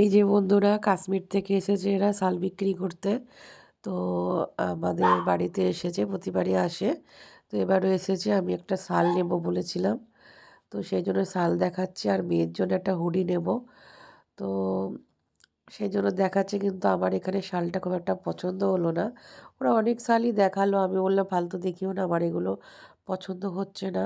এই যে বন্ধুরা কাশ্মীর থেকে এসেছে এরা শাল বিক্রি করতে। তো আমাদের বাড়িতে এসেছে, প্রতিবারই আসে। তো এবারও এসেছে, আমি একটা শাল নেব বলেছিলাম। তো সেই জন্য শাল দেখাচ্ছে, আর মেয়ের জন্য একটা হুডি নেব। তো সেই জন্য দেখাচ্ছে, কিন্তু আমার এখানে শালটা খুব একটা পছন্দ হলো না। ওরা অনেক শালই দেখাল, আমি বললাম, ফালতু দেখিও না, আমার এগুলো পছন্দ হচ্ছে না।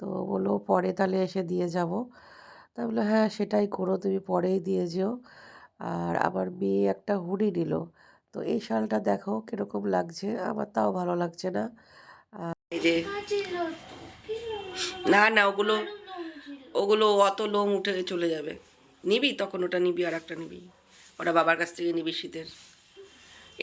তো বলল, পরে তাহলে এসে দিয়ে যাব। তা বলল হ্যাঁ সেটাই করো, তুমি পরেই দিয়ে যেও। আর আমার মেয়ে একটা হুডি নিল। তো এই শালটা দেখো কীরকম লাগছে, আমার তাও ভালো লাগছে না। এই যে না না, ওগুলো ওগুলো অত লোম উঠে চলে যাবে। নিবি? তখন ওটা নিবি, আর একটা নিবি। ওটা বাবার কাছ থেকে নিবি শীতের।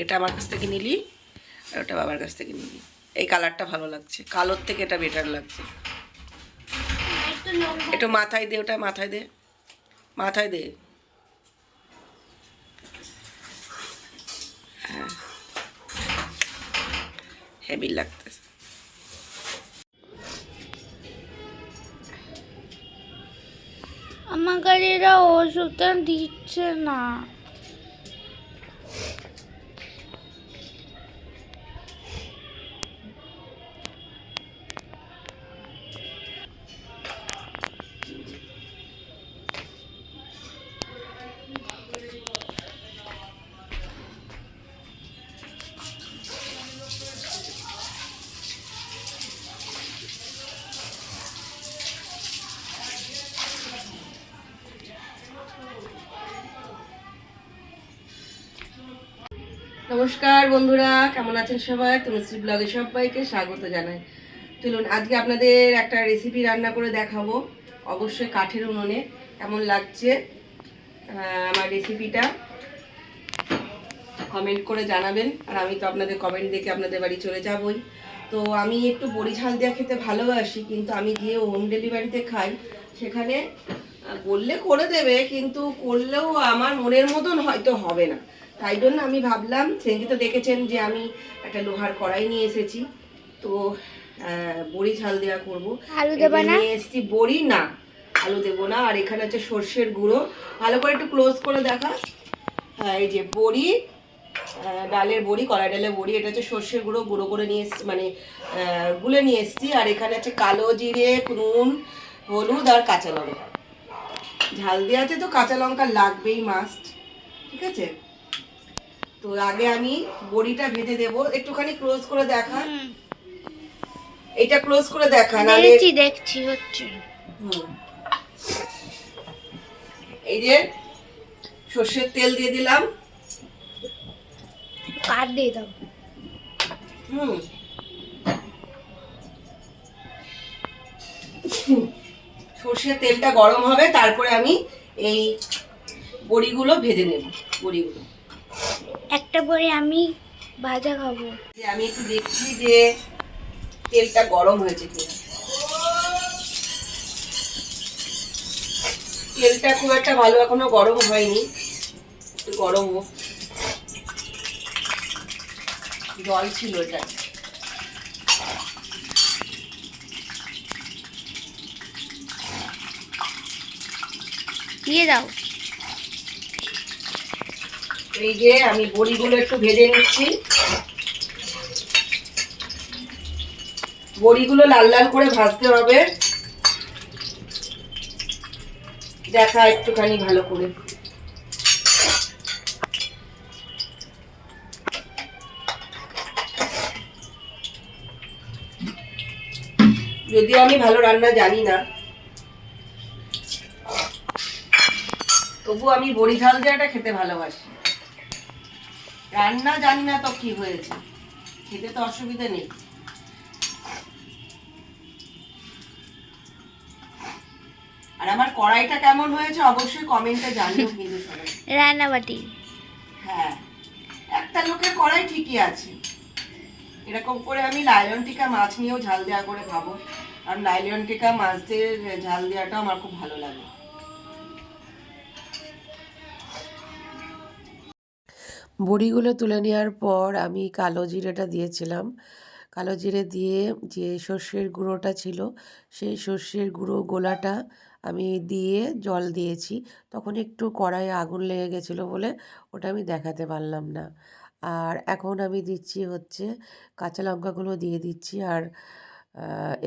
এটা আমার কাছ থেকে নিলি, আর ওটা বাবার কাছ থেকে নিবি। এই কালারটা ভালো লাগছে। কালোর থেকে এটা বেটার লাগছে। একটু মাথায় দে, ওটা মাথায় দে। মাথায় দে। হ্যাঁ। হেভি লাগতেছে। আমাকে এরা ওষুধটা দিচ্ছে না। নমস্কার বন্ধুরা, কেমন আছেন সবাই? তনুশ্রী ব্লগে সবাইকে স্বাগত জানাই। চলুন, আজকে আপনাদের একটা রেসিপি রান্না করে দেখাবো, অবশ্যই কাঠের উনুনে, কেমন লাগছে আমার রেসিপিটা কমেন্ট করে জানাবেন, আর আমি তো আপনাদের কমেন্ট দেখে আপনাদের বাড়ি চলে যাবই। তো আমি একটু বড়ি ঝাল দেওয়া খেতে ভালোবাসি, কিন্তু আমি গিয়ে হোম ডেলিভারিতে খাই। সেখানে বললে করে দেবে, কিন্তু করলেও আমার মনের মতন হয়তো হবে না। তাই জন্য আমি ভাবলাম সেদিন তো দেখেছেন যে আমি একটা লোহার কড়াই নিয়ে এসেছি তো বড়ি ঝাল দেওয়া করব। আলু দেবা না? নিয়ে এসেছি বড়ি না আলু দেবো না আর এখানে হচ্ছে সর্ষের গুঁড়ো। ভালো করে একটু ক্লোজ করে দেখা। হ্যাঁ এই যে বড়ি ডালের বড়ি কলাই ডালের বড়ি এটা হচ্ছে সর্ষের গুঁড়ো গুঁড়ো করে নিয়ে এসছি মানে গুলে নিয়ে এসছি আর এখানে হচ্ছে কালো জিরে নুন হলুদ আর কাঁচা লঙ্কা। ঝাল দেওয়াতে তো কাঁচা লঙ্কা লাগবেই মাস্ট ঠিক আছে? তো আগে আমি বড়িটা ভেজে দেব। একটুখানি ক্লোজ করে দেখা। এটা ক্লোজ করে দেখা নাহলে দেখছি দেখছি হচ্ছে। হুম। এই যে সর্ষের তেল দিয়ে দিলাম। কাঠ দিয়ে দাও। হুম। সর্ষের তেলটা গরম হবে তারপরে আমি এই বড়িগুলো ভেজে নেব বড়িগুলো। একটা পরে আমি ভাজা খাব। আমি একটু দেখছি যে তেলটা গরম হয়েছে কিনা। তেলটা খুব একটা ভালো এখনও গরম হয়নি একটু গরম হোক। জল ছিল এটা। দিয়ে দাও। এই যে আমি বড়িগুলো একটু ভেজে নিচ্ছি। বড়িগুলো লাল লাল করে ভাজতে হবে। দেখা একটুখানি ভালো করে। যদিও আমি ভালো রান্না জানি না। তবু আমি বড়ি ঝাল দেওয়াটা খেতে ভালোবাসি। রান্না জানি না তো কি হয়েছে। খেতে তো অসুবিধা নেই। আর আমার কড়াইটা কেমন হয়েছে অবশ্যই কমেন্টে জানিও কিন্তু রান্নাবাটি। হ্যাঁ একটা লোকের কড়াই ঠিকই আছে। এরকম করে আমি লাইলন টিকা মাছ নিয়েও ঝাল দেওয়া করে খাব। আর লাইলন টিকা মাছ দিয়ে ঝাল দেওয়াটা আমার খুব ভালো লাগে। বড়িগুলো তুলে নেওয়ার পর আমি কালো জিরেটা দিয়েছিলাম। কালো জিরে দিয়ে যে সর্ষের গুঁড়োটা ছিল, সেই সর্ষের গুঁড়ো গোলাটা আমি দিয়ে জল দিয়েছি। তখন একটু কড়াইয়ে আগুন লেগে গেছিল বলে ওটা আমি দেখাতে পারলাম না। আর এখন আমি দিচ্ছি হচ্ছে কাঁচা লঙ্কাগুলো দিয়ে দিচ্ছি আর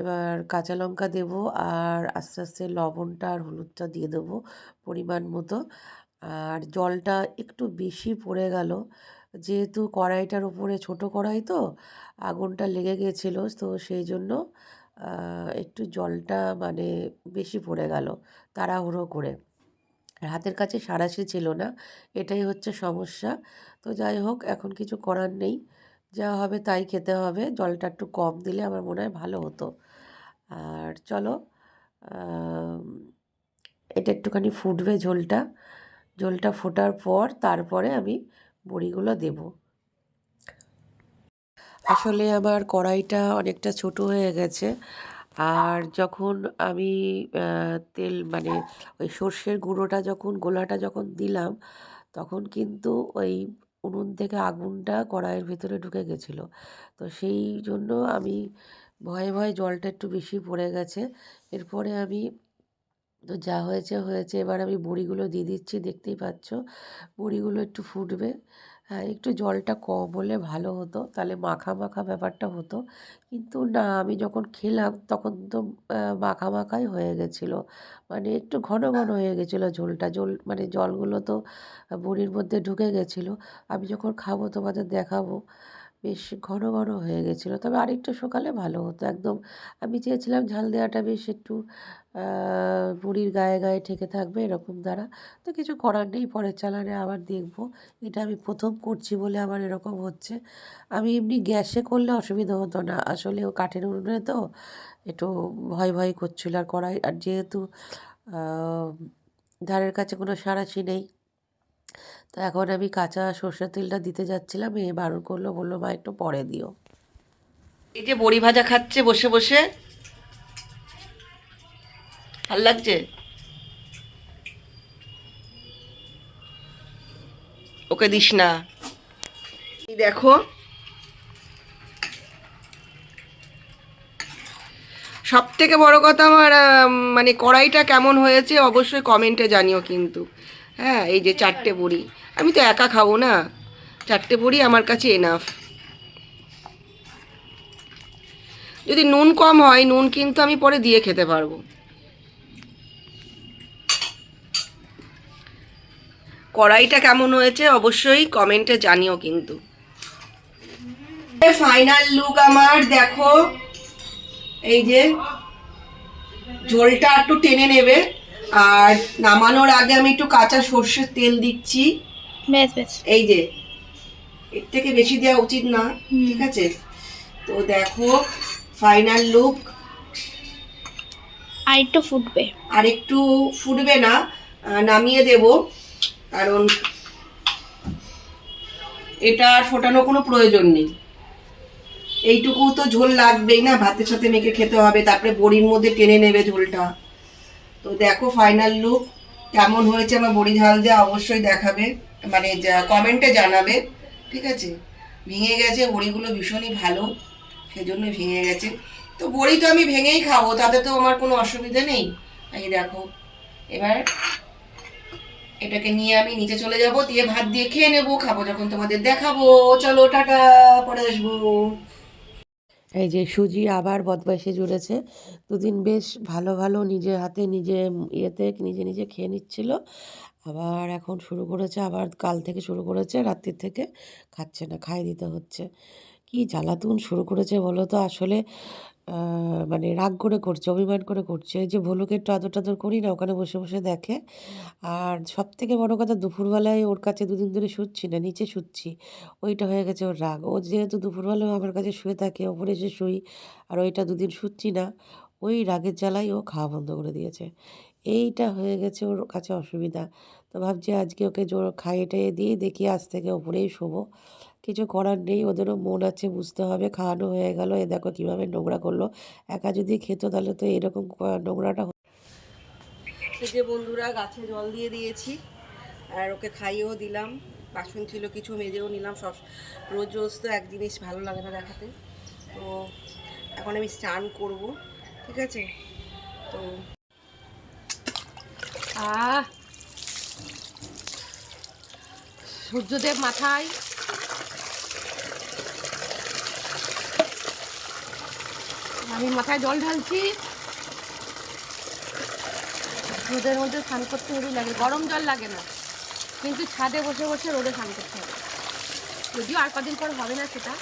এবার কাঁচা লঙ্কা দেবো আর আস্তে আস্তে লবণটা আর হলুদটা দিয়ে দেবো পরিমাণ মতো। আর জলটা একটু বেশি পড়ে গেল। যেহেতু কড়াইটার উপরে ছোট কড়াই তো, আগুনটা লেগে গেছিল, তো সেই জন্য একটু জলটা মানে বেশি পড়ে গেল তাড়াহুড়ো করে। হাতের কাছে সাঁড়াশি ছিল না, এটাই হচ্ছে সমস্যা। তো যাই হোক, এখন কিছু করার নেই, যা হবে তাই খেতে হবে, জলটা একটু কম দিলে আমার মনে হয় ভালো হতো। আর চলো এটা একটুখানি ফুটবে ঝোলটা। ঝোলটা ফোটার পর তারপরে আমি বড়িগুলো দেবো। আসলে আমার কড়াইটা অনেকটা ছোট হয়ে গেছে। আর যখন আমি তেল মানে ওই সর্ষের গুঁড়োটা যখন, গোলাটা যখন দিলাম, তখন কিন্তু ওই উনুন থেকে আগুনটা কড়াইয়ের ভিতরে ঢুকে গেছিল। তো সেই জন্য আমি ভয়ে ভয়ে জলটা একটু বেশি পড়ে গেছে। এরপরে আমি তো যা হয়েছে হয়েছে। এবার আমি বড়িগুলো দিয়ে দিচ্ছি, দেখতেই পাচ্ছ। বড়িগুলো একটু ফুটবে। হ্যাঁ একটু জলটা কম হলে ভালো হতো। তাহলে মাখা মাখা ব্যাপারটা হতো। কিন্তু না, আমি যখন খেলাম তখন তো মাখা মাখাই হয়ে গেছিল। মানে একটু ঘন ঘন হয়ে গেছিল ঝোলটা। জল মানে জলগুলো তো বড়ির মধ্যে ঢুকে গেছিল। আমি যখন খাব তোমাদের দেখাবো। বেশ ঘন ঘন হয়ে গেছিল। তবে আরেকটু শুকালে ভালো হতো। একদম আমি চেয়েছিলাম ঝাল দেওয়াটা বেশ একটু বড়ির গায়ে গায়ে ঠেকে থাকবে এরকম দ্বারা। তো কিছু করার নেই, পরের চালানে আবার দেখব। এটা আমি প্রথম করছি বলে আমার এরকম হচ্ছে। আমি এমনি গ্যাসে করলে অসুবিধা হতো না। আসলে ও কাঠের উনুনে তো একটু ভয় ভয় করছিল আর কড়াই। আর যেহেতু ধারের কাছে কোনো সাঁড়াশি নেই তো এখন আমি কাঁচা সর্ষের তেলটা দিতে যাচ্ছিলাম, এ বারণ করল, বলল, মা, একটু পরে দিও। এই যে বড়ি ভাজা খাচ্ছে বসে বসে, ভালো লাগছে? ওকে দিস না। দেখো সব থেকে বড় কথা আমার মানে কড়াইটা কেমন হয়েছে অবশ্যই কমেন্টে জানিও কিন্তু। হ্যাঁ এই যে চারটে বড়ি। আমি তো একা খাব না। চারটে বড়ি আমার কাছে এনাফ যদি নুন কম হয়, নুন কিন্তু আমি পরে দিয়ে খেতে পারব। কড়াইটা কেমন হয়েছে অবশ্যই কমেন্টে জানিও কিন্তু। ফাইনাল লুক আমার, দেখো। এই যে, ঝোলটা একটু টেনে নেবে। আর নামানোর আগে আমি একটু কাঁচা সর্ষের তেল দিচ্ছি। এই যে এর থেকে বেশি দেওয়া উচিত না ঠিক আছে? তো দেখো ফাইনাল লুক আর একটু ফুটবে। আর একটু ফুটবে না নামিয়ে দেব। কারণ এটা আর ফোটানো কোনো প্রয়োজন নেই। এইটুকু তো ঝোল লাগবেই না ভাতের সাথে মেখে খেতে হবে তারপরে বড়ির মধ্যে টেনে নেবে ঝোলটা। তো দেখো ফাইনাল লুক কেমন হয়েছে আমার বড়ি ঝাল দিয়ে অবশ্যই দেখাবে। মানে কমেন্টে জানাবে, ঠিক আছে? ভেঙে গেছে, বড়িগুলো ভীষণই ভালো সেজন্য ভেঙে গেছে। তো বড়ি তো আমি ভেঙেই খাব, তাতে তো আমার কোনো অসুবিধা নেই। এই দেখো, এবার এটাকে নিয়ে আমি নিচে চলে যাব, দিয়ে ভাত দিয়ে খেয়ে নেব, খাব যখন তোমাদের দেখাবো। চলো, টাটা, পরে আসব। এই যে সুজি আবার বদমাইশে জুড়েছে। দুদিন বেশ ভালো ভালো নিজের হাতে নিজে ইয়েতে নিজে নিজে খেয়ে নিচ্ছিল। আবার এখন শুরু করেছে, আবার কাল থেকে শুরু করেছে, রাত্রির থেকে খাচ্ছে না, খাই দিতে হচ্ছে। কি জ্বালাতুন শুরু করেছে বলো তো? আসলে মানে রাগ করে করছে, অভিমান করে করছে। যে ভলুকে একটু আদর টাদর করি না, ওখানে বসে বসে দেখে। আর সব থেকে বড়ো কথা, দুপুরবেলায় ওর কাছে দুদিন ধরে শুচ্ছি না, নিচে শুচ্ছি। ওইটা হয়ে গেছে ওর রাগ। ও যেহেতু দুপুরবেলায় আমার কাছে শুয়ে থাকে, ওপরে এসে শুই, আর ওইটা দুদিন শুচ্ছি না, ওই রাগের জ্বালাই ও খাওয়া বন্ধ করে দিয়েছে। এইটা হয়ে গেছে ওর কাছে অসুবিধা। তো ভাবছি আজকে ওকে জোর খাইয়ে টাইয়ে দিয়ে দেখি, আজ থেকে ওপরেই শোবো। কিছু করার নেই, ওদেরও মন আছে, বুঝতে হবে, খাওয়ানো হয়ে গেল। এ দেখো কীভাবে নোংরা করল। একা যদি খেত তাহলে তো এরকম নোংরাটা যে বন্ধুরা, গাছে জল দিয়ে দিয়েছি, আর ওকে খাইয়েও দিলাম। বাসন ছিল, কিছু মেজেও নিলাম, সব রোজ রোজ তো এক জিনিস ভালো লাগে না দেখাতে। তো এখন আমি স্নান করব, ঠিক আছে? তো সূর্যদেব মাথায় আমি মাথায় জল ঢালছি। রোদের মধ্যে স্নান করতে হেবি লাগে, গরম জল লাগে না। কিন্তু ছাদে বসে বসে রোদে স্নান করতে হবে। যদিও আর কদিন পর হবে না সেটা।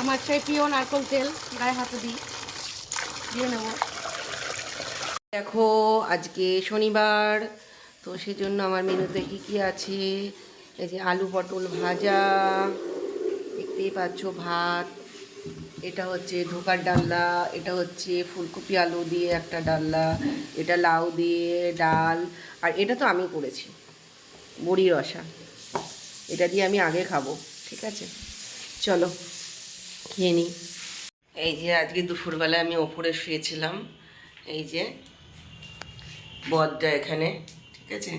আমার সেই প্রিয় নারকল তেল গায়ে হাতে দিই দিয়ে নেব। দেখো, আজকে শনিবার, তো সেজন্য আমার মেনুতে কী কী আছে? এই যে আলু পটল ভাজা, দেখতেই পাচ্ছ ভাত, এটা হচ্ছে ধোকার ডাল্লা এটা হচ্ছে ফুলকপি আলু দিয়ে একটা ডাল্লা এটা লাউ দিয়ে ডাল, আর এটা তো আমি করেছি বড়ি রসা। এটা দিয়ে আমি আগে খাব, ঠিক আছে? চলো, খেয়ে নিই। এই যে আজকে দুপুরবেলা আমি ওপরে শুয়েছিলাম, এই যে বদটা এখানে, ঠিক আছে?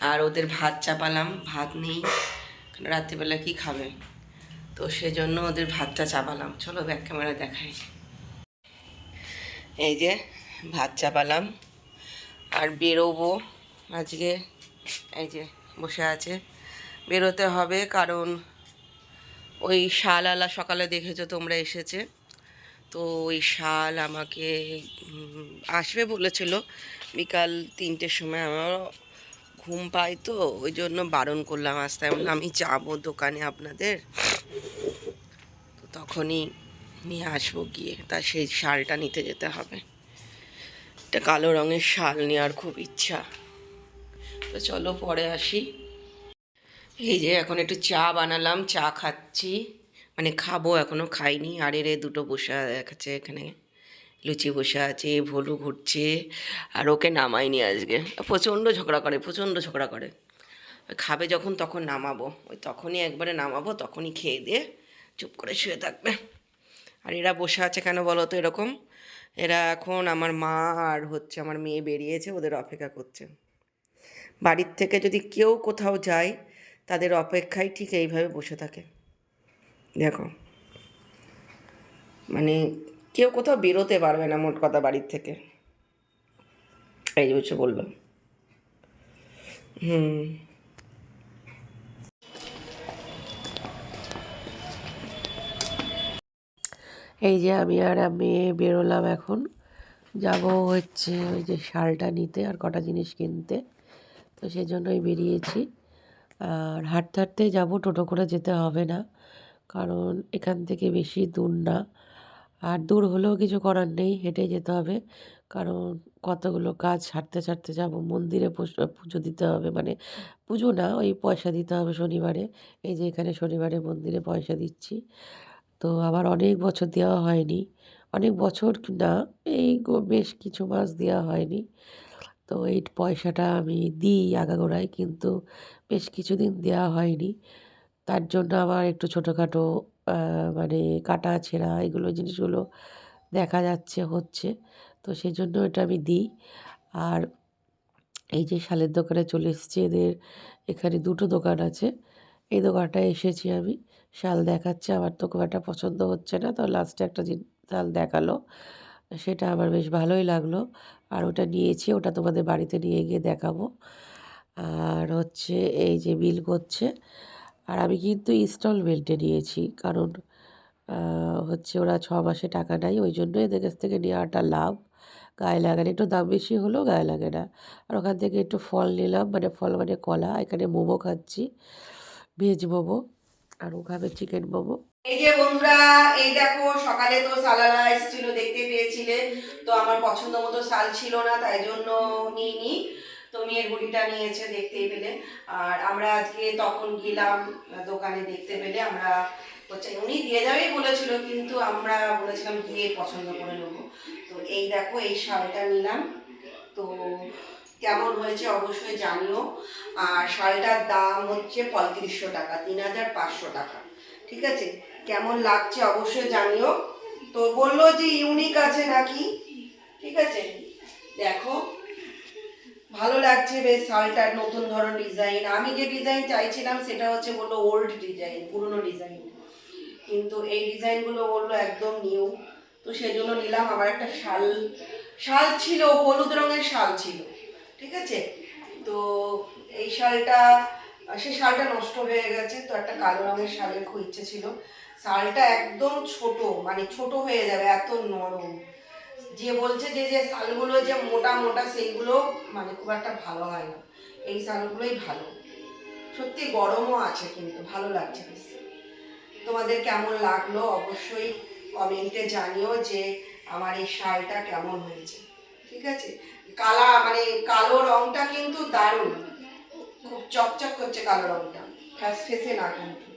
আর ওদের ভাত চাপালাম, ভাত নেই রাত্রিবেলা কি খাবে? তো সেজন্য ওদের ভাতটা চাপালাম। চলো ব্যাক ক্যামেরা দেখাই। এই যে, ভাত চাপালাম। আর বেরোবো আজকে, এই যে, বসে আছে। বেরোতে হবে কারণ ওই শালআলা সকালে দেখেছ তোমরা এসেছে। তো ওই শাল আমাকে আসবে বলেছিল। বিকাল তিনটের সময় আমার ঘুম পাই তো ওই জন্য বারণ করলাম আসতে বললাম, আমি যাব দোকানে আপনাদের। তো তখনই নিয়ে আসব গিয়ে তা সেই শালটা নিতে যেতে হবে। একটা কালো রঙের শাল নেওয়ার খুব ইচ্ছা। তো চলো পরে আসি। এই যে এখন একটু চা বানালাম চা খাচ্ছি। মানে খাব এখনও খাইনি। আর এর দুটো বসে আছে এখানে লুচি বসে আছে, ভলু ঘুরছে, আর ওকে নামাইনি আজকে। প্রচণ্ড ঝগড়া করে, প্রচণ্ড ঝগড়া করে। খাবে যখন, তখন নামাবো। ওই তখনই একবারে নামাবো, তখনই খেয়ে দিয়ে চুপ করে শুয়ে থাকবে। আর এরা বসে আছে কেন বলো তো এরকম? এরা এখন আমার মা আর হচ্ছে আমার মেয়ে বেরিয়েছে, ওদের অপেক্ষা করছে। বাড়ির থেকে যদি কেউ কোথাও যায়, তাদের অপেক্ষায় ঠিক এইভাবে বসে থাকে। দেখো। মানে কেউ কোথাও বেরোতে পারবে না মোট কথা বাড়ির থেকে। এই হচ্ছে বললাম। হুম। এই যে আমি আর আমি বেরোলাম এখন। যাব হচ্ছে ওই যে শালটা নিতে আর কটা জিনিস কিনতে। তো সেই জন্যই বেরিয়েছি। আর হাঁটতে হাঁটতে যাব, টোটো করে যেতে হবে না। কারণ এখান থেকে বেশি দূর না। আর দূর হলেও কিছু করার নেই হেঁটে যেতে হবে। কারণ কতগুলো কাজ ছাড়তে ছাড়তে যাব, মন্দিরে পুজো দিতে হবে মানে পুজো না, ওই পয়সা দিতে হবে শনিবারে। এই যে এখানে শনিবারে মন্দিরে পয়সা দিচ্ছি। তো আবার অনেক বছর দেওয়া হয়নি। অনেক বছর না, এই বেশ কিছু মাস দেওয়া হয়নি। তো এই পয়সাটা আমি দিই আগাগোড়ায় কিন্তু বেশ কিছুদিন দেওয়া হয়নি। তার জন্য আমার একটু ছোটোখাটো মানে কাটা, ছেঁড়া এগুলো জিনিসগুলো দেখা যাচ্ছে, হচ্ছে। তো সেই জন্য এটা আমি দিই। আর এই যে শালের দোকানে চলে এসেছি, এদের এখানে দুটো দোকান আছে। এই দোকানটায় এসেছি আমি। শাল দেখাচ্ছে, আমার তো খুব একটা পছন্দ হচ্ছে না। তো লাস্টে একটা শাল দেখাল। সেটা আমার বেশ ভালোই লাগল। আর ওটা নিয়েছি, ওটা তোমাদের বাড়িতে নিয়ে গিয়ে দেখাবো। আর হচ্ছে এই যে বিল করছে আর আমি কিন্তু ইনস্টলমেন্টে নিয়েছি। কারণ হচ্ছে ওরা ছ মাসে টাকা নেয়, ওই জন্য এদের কাছ থেকে নেওয়াটা লাভ। গায়ে লাগে একটু দাম বেশি হলেও গায়ে লাগে না। আর ওখান থেকে একটু ফল নিলাম মানে ফল মানে কলা, এখানে মোমো খাচ্ছি, ভেজ মোমো আর ও খাবে চিকেন মোমো। এই যে বন্ধুরা, এই দেখো সকালে তো সালালা এসেছিল দেখতে পেয়েছিলে। তো আমার পছন্দ মতো সাল ছিল না, তাই জন্য নিইনি। তো মেয়ের গুড়িটা নিয়েছে দেখতেই পেলে। আর আমরা আজকে তখন গেলাম দোকানে দেখতে পেলে, আমরা হচ্ছে উনি দিয়ে যাবেই বলেছিল, কিন্তু আমরা বলেছিলাম গিয়ে পছন্দ করে নেব। তো এই দেখো, এই শালটা নিলাম। তো কেমন হয়েছে অবশ্যই জানিও। আর শালটার দাম হচ্ছে পঁয়ত্রিশশো টাকা, তিন হাজার পাঁচশো টাকা। ঠিক আছে? কেমন লাগছে অবশ্যই জানিও। তো বলল যে ইউনিক আছে নাকি? ঠিক আছে? দেখো ভালো লাগছে বেশ, শালটার নতুন ধরন ডিজাইন। আমি যে ডিজাইন চাইছিলাম, সেটা হচ্ছে বলল ওল্ড ডিজাইন, পুরনো ডিজাইন। কিন্তু এই ডিজাইনগুলো বলল একদম নিউ তো সেই জন্য নিলাম আমার একটা শাল শাল ছিল, হলুদ রঙের শাল ছিল। ঠিক আছে? তো এই শালটা, সে শালটা নষ্ট হয়ে গেছে, তো একটা কালো রঙের শালের খুব ইচ্ছে ছিল। শালটা একদম ছোট মানে ছোট হয়ে যাবে, এত নরম। যে বলছে যে যে শালগুলো যে মোটা মোটা, সেইগুলো মানে খুব একটা ভালো হয় না। এই শালগুলোই ভালো। সত্যি গরমও আছে কিন্তু, ভালো লাগছে বেশ। তোমাদের কেমন লাগল অবশ্যই কমেন্টে জানিও যে আমার এই শালটা কেমন হয়েছে। ঠিক আছে? কালা মানে কালো রংটা কিন্তু দারুণ। খুব চকচক করছে কালো রংটা। ফ্যাস ফেসে না কিন্তু।